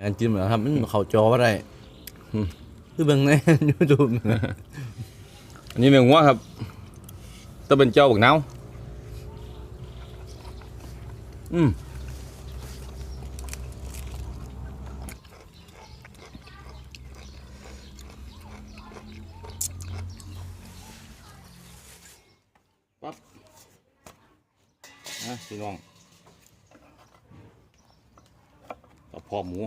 การจิ้มเหรอครับมันเขาจอว่าไรคือเบิ่งในยูทูบอันนี้เป็นหัวครับต้องเป็นเจ้าบักเนาอืมปั๊บนะพี่น้องกระเพาะหมู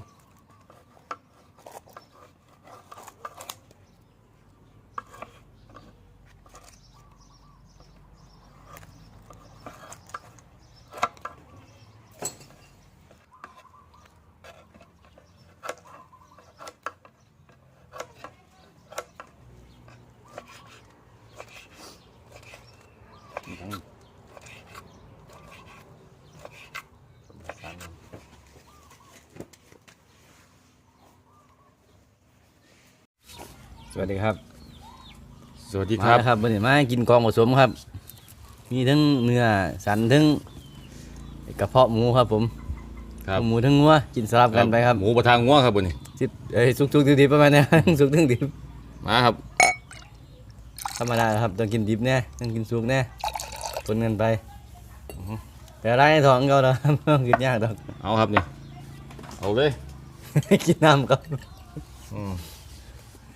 สวัสดีครับ สวัสดีคมารับ แล้วครับวันนี้มากินกองผสมครับ มีทั้งเนื้อสันทั้งกระเพาะหมูครับ ผมครับ หมูทั้งงัวกินสลับกันไปครับหมูประทางงัวครับบนนี้ สิบเอ้ยสุกๆดิบๆประมาณนี้ สุกถึงดิบมาครับ ธรรมดาครับต้องกินดิบแน่ต้องกินสุกแน่ปนกันไปแต่ไรายท้องเขาเนาะ ไม่ต้องกินยากดอก เอาครับนี่ เอาเลย กินน้ำก็อืม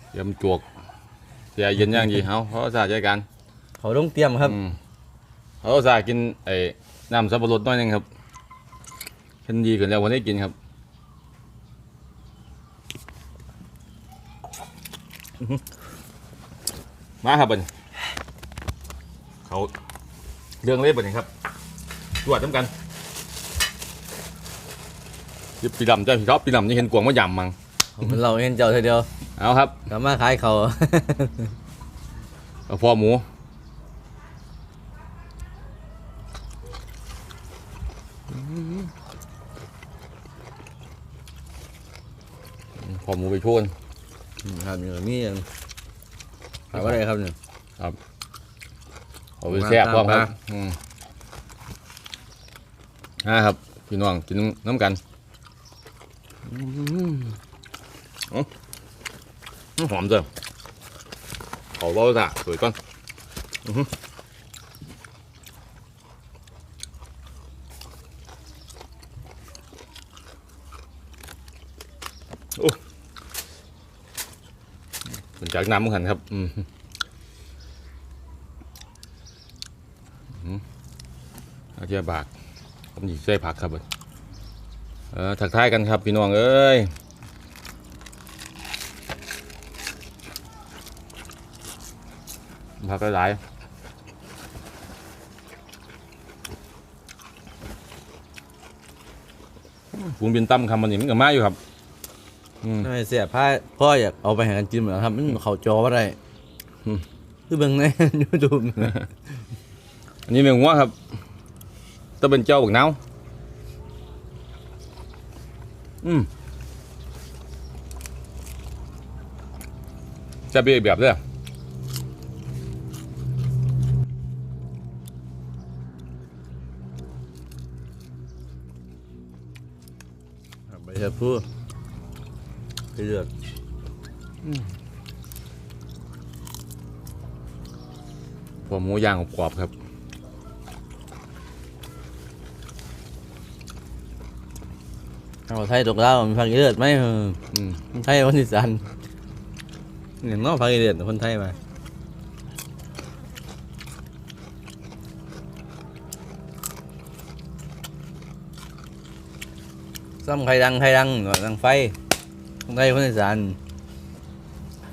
เตรียมจวกเสียเย็นย่างดีเอาเขาสาใจกันเขาต้องเตรียมครับอืมเขาสากินไอ้น้ำสับปะรดน้อยหนึงครับเพิ่นดีกันแล้ววันนี้กินครับมาครับบัดนเขาเรื่องเล่บัดนี้ครับตรวจน้ำกันยิบปีดำเจ้าพี่ท็อปปีดำนี่เห็นกวางมายำมังเราเห็นเจ้าเธอเดียว เอาครับกลับมาขายเขากระเพาะหมูพอหมูไปชวนครับนี่มีอย่างถามว่าอะไรครับเนี่ยเอาไปแซ่บพร้อมครับตามอืมอ่าครับพี่น้องกินน้ำกัน อืมอ๋อ หอมจังขอเบาจ้ะสวยก่อนอื้อหือโอ้เป็นจากน้ำมือนกันครับ อืมอาเจียบากผมหยิบใส่ผักครับเบิดเออถักทายกันครับ พี่น้องเอ้ย ผักหลายๆฟูงบินตั้มคำมันนี่มันก็มาอยู่ครับอืมไม่เสียผ้าพ่ออยากเอาไปหากันจิ้มเหรอครับ มันเขาจอว่าไรอืมคือเบิ่งในยูทูบอันนี้เป็นหัวครับต้องเป็นเจ้าบักนาวอืมจะเป็นอีกแบบเด้อ เถอะพูดไปเลือกพอหมูย่างกรอบๆครับเอาไทยตกแล้วมีพักเลือดไหมเอออืมคนไทยคนอีสานเห็นน้องพักเลือดคนไทยมา ซ้ำใครดังใครดังหน่อยดังไฟคนไทยคนอีสาน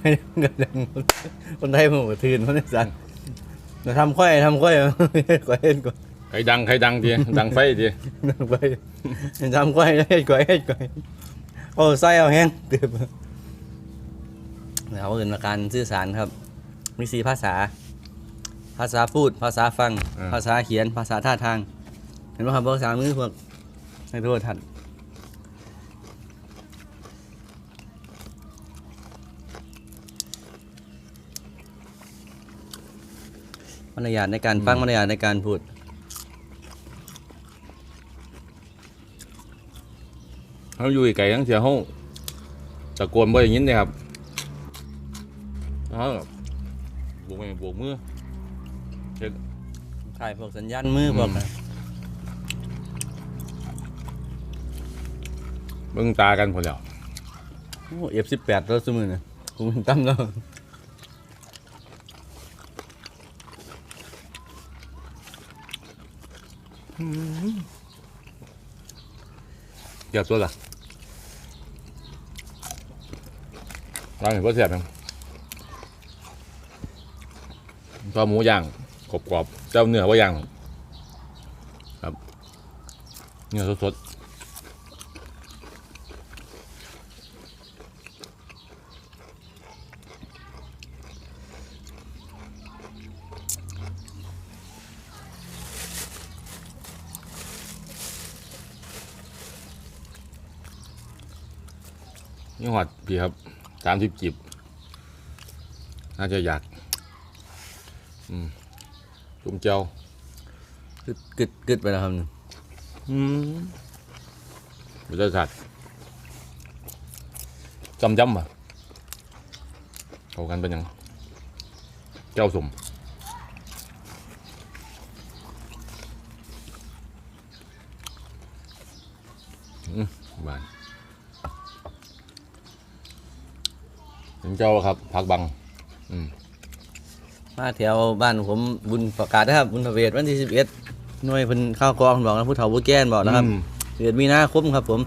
ใครดังก็ดังคนไทยมันก็ทืนคนอีสานเราทำค่อยทำค่อยก่อยเห็นก่อนใครดังใครดังทีดังไฟทีดังไปทำค่อยเฮ็ดก่อยเฮ็ดก่อยโอ้ไส้เอาแห้งเตือบเขาเป็นการสื่อสารครับ มีสีภาษา ภาษาพูด ภาษาฟัง ภาษาเขียน ภาษาท่าทาง เห็นไหมครับภาษามือพวกในโทรทัศน์ มารยาทในการฟังมารยาทในการพูด เขาเขาอยู่ไกลทั้งเสียเขาตะโกนบ่อย่างนี้เลยครับเขาแบบโบกมือโบกมือถ่ายพวกสัญญาณมือพวกนะเบิ่งตากันพอแล้วโอ้เอฟสิบแปดแล้วสมือนะกูมันตั้มแล้ว เดี๋ยวตัวละร้านเห็นว่าเสียบยังตัวหมูย่างกรอบๆเจ้าเนื้อว่าย่างครับเนื้อสดๆ นี่หอดพี่ครับสามสิบจิบ น่าจะอยาก อืมจุ่มเจียวกึดกึดกึดไปแล้วครับนี่อืมบริษัทจำจำป่ะเข้ากันเป็นหยังเจ้าสมอืมบาน ถึงเจ้าครับพักบัง อืมมาแถวบ้านผมบุญประกาศนะครับ บุญพระเวทวันที่สิบเอ็ดหน่วยเพิ่นข้าวกองบอกนะผู้เฒ่าผู้แก่นบอกนะครับอืมเดือนมีนาคมครับผม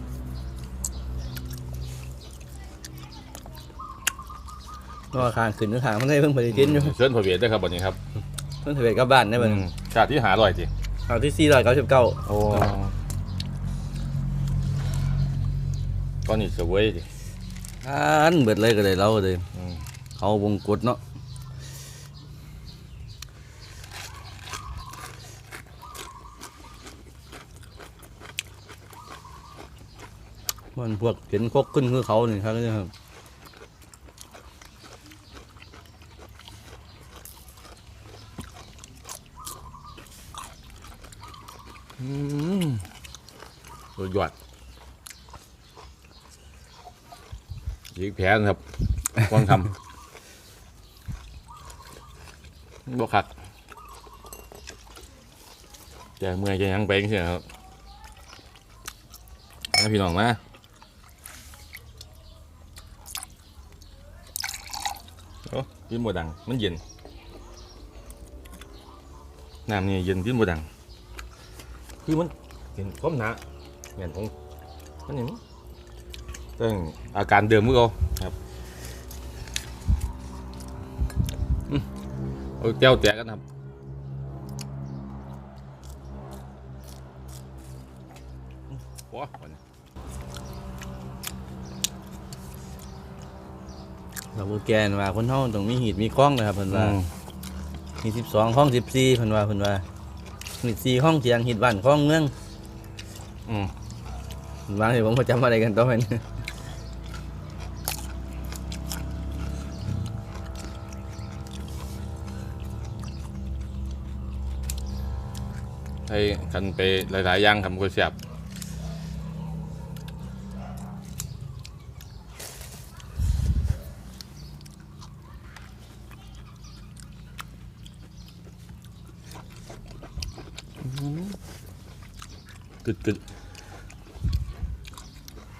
ก็ข้างขึ้นข้างมันได้เพิ่งปฏิทินอยู่เชิญพระเวทด้วยครับวันนี้ครับเพิ่งพระเวทกลับบ้านได้บ้างอืมชาติที่หาอร่อยจีคราวที่สี่ร้อยเก้าสิบเก้าโอ้ตอนนี้เสวย ดิอันเบิดเลยก็เลยเราเลยเขาวงกดเนาะมันพวกเห็นคกขึ้นคือเขานี่ครับเนี่ยครับอืมสุดยอด อีกแผลนะครับกวงทำบ่คักจะเมื่อยจะยังไปจังซี่ครับนะพี่น้องนะโอ้ยินบ่ดัง มันเย็น น้ำนี่เย็นยินบ่ดัง คือมันเห็นความหนาเหมือนของมันนี่มั้งต้ องอาการเดิมมือเอาครับอืมเอาแก้วแตกกันครับว้าวันนี้เราผู้แก่นว่าคนเฮาต้องมีหีดมีคล้องนะครับเพิ่นอืว่ามมีสิบสองคล้องสิบสี่เพิ่นว่าเพิ่นว่าหีดสี่คล้องเทียงหีดบ้านคล้องเมืองอืมวางให้ผมประจำอะไรกันต่อไปนี่ให้กันไปหลายๆอย่างครับก็เสียบกึดกึด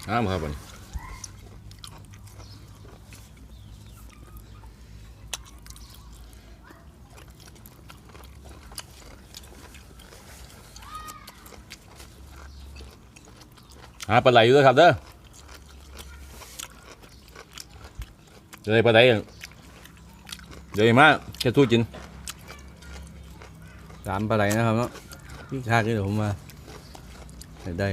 น้ำครับผม หาปลาไหลอยู่ด้วยครับเด้อเดี๋ยวได้ปลาไหลเดี๋ยวมาแค่ทูกินสามปลาไหลนะครับเนาะพี่ชาติเดี๋ยวผมมาได้ได้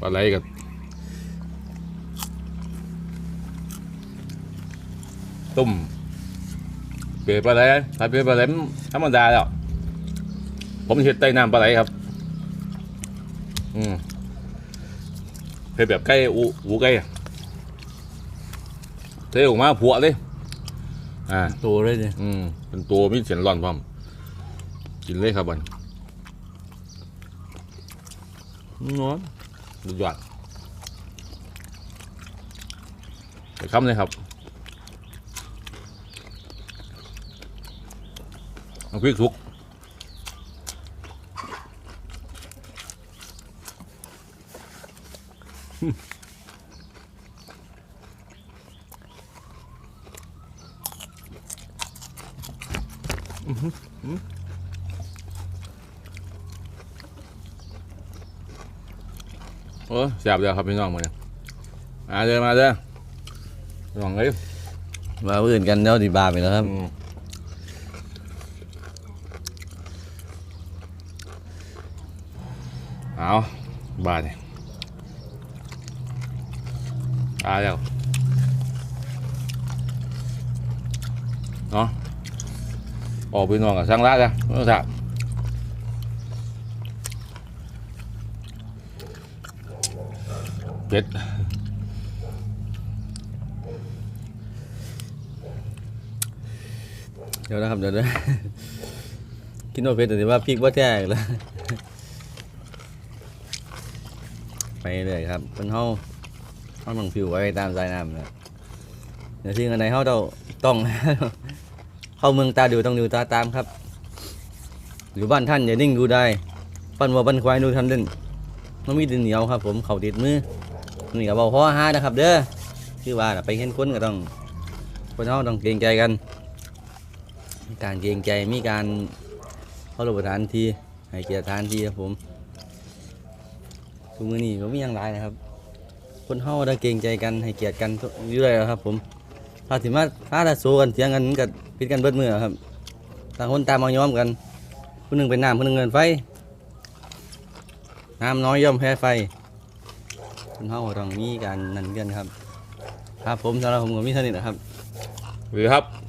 ปลาไหลกับต้ม เปรี้ยวปลาไหลถ้าเปรี้ยวปลาไหลมันธรรมดาแล้วผมเห็ดใต้น้ำปลาไหลครับ อืมเห็ดแบบไก่อูอูไก่อะเทออกมาผัวเลยอ่าตัวเลยเนี่ยอืมเป็นตัวมีเสียนร่อนพร้อมกินเลยครับบันนอนดูยอดไปคำเลยครับ เอาพริกสุกโอ้แซ่บเดียวครับพี่น้องมาเนี่ยมาเลยมาเลยพี่น้องเอ้ยมาอื่นกันเดี๋ยวดีบาไปแล้วครับ อืม เอาบาดเนี่ยตายแล้วเนาะออกไปนอนกับช่างละจ้ะไม่ต้องถามเจ็ดเดี๋ยวนะครับเดี๋ยวเดี๋ยวกินโอเพชรแต่ว่าพริกว่าแท้อีกแล้ว ไปเลยครับเป็นเฮาเฮาต้องผิวไว้ตามสายน้ำนะเดี๋ยวที่อันไหนเฮาต้องต้อง เข้าเมืองตาดูต้องดูตาตามครับ อยู่บ้านท่านอย่านิ่งดูได้ ปั้นวัวปั้นควายดูทำดินมันมีดินเหนียวครับ ผมเข่าติดมือนี่ก็บอกพ่อฮานะครับ เด้อคือว่าไปเห็นคนก็ต้องคนเฮาต้องเกรงใจกันมีการเกรงใจมีการเคารพสถานทีให้เกียรติสถานทีครับผม ทุกมือนี้ก็มีอย่างไรนะครับ คนเฮาได้เกรงใจกันให้เกียรติกันอยู่เลยครับ ผมถ้าถิมาถ้าถ้าสู้กันเถียงกันมันก็ผิดกันเบิดมือครับต่างคนตางมายอมกันผู้หนึ่งเป็นน้ำผู้หนึ่งเป็นไฟน้ำน้อยย่อมแพ้ไฟคนเฮาต้องมีการนั่นกันครับ ครับผมสำหรับผมก็มีเท่านี้นะครับหรือครับ